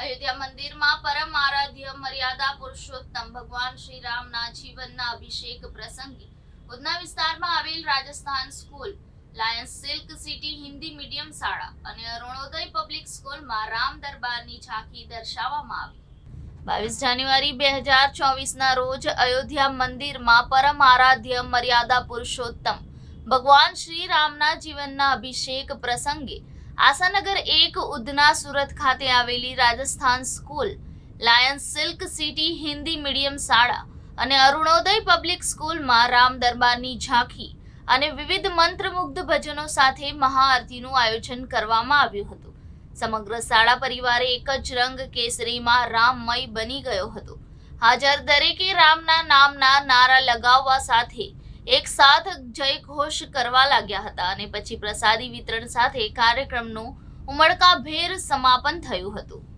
અયોધ્યા મંદિરમાં પરમ આરાધ્ય મર્યાદા પુરુષોત્તમ ભગવાન શ્રી રામના જીવનના અભિષેક પ્રસંગે ઉધના વિસ્તારમાં આવેલ Rajasthan school, Lions Silk City Hindi medium શાળા અને અરુણોદય પબ્લિક સ્કૂલમાં રામ દરબારની ઝાંખી દર્શાવવામાં આવી. બાવીસ જાન્યુઆરી બે હજાર ચોવીસના રોજ અયોધ્યા મંદિરમાં પરમ આરાધ્ય મર્યાદા પુરુષોત્તમ ભગવાન શ્રી રામના જીવનના અભિષેક પ્રસંગે આશાનગર એક ઉધના સુરત ખાતે આવેલી Rajasthan school, Lions Silk City Hindi medium શાળા અને અરુણોદય પબ્લિક સ્કૂલમાં રામ દરબારની ઝાંખી અને વિવિધ મંત્રમુગ્ધ ભજનો સાથે મહાઆરતીનું આયોજન કરવામાં આવ્યું હતું. સમગ્ર શાળા પરિવારે એક જ રંગ કેસરીમાં રામમય બની ગયો હતો. હાજર દરેકે રામના નામના નારા લગાવવા સાથે એક સાથ જય ઘોષ કરવા લાગ્યા હતા અને પછી પ્રસાદી વિતરણ સાથે કાર્યક્રમનું ઉમળકાભેર સમાપન થયું હતું.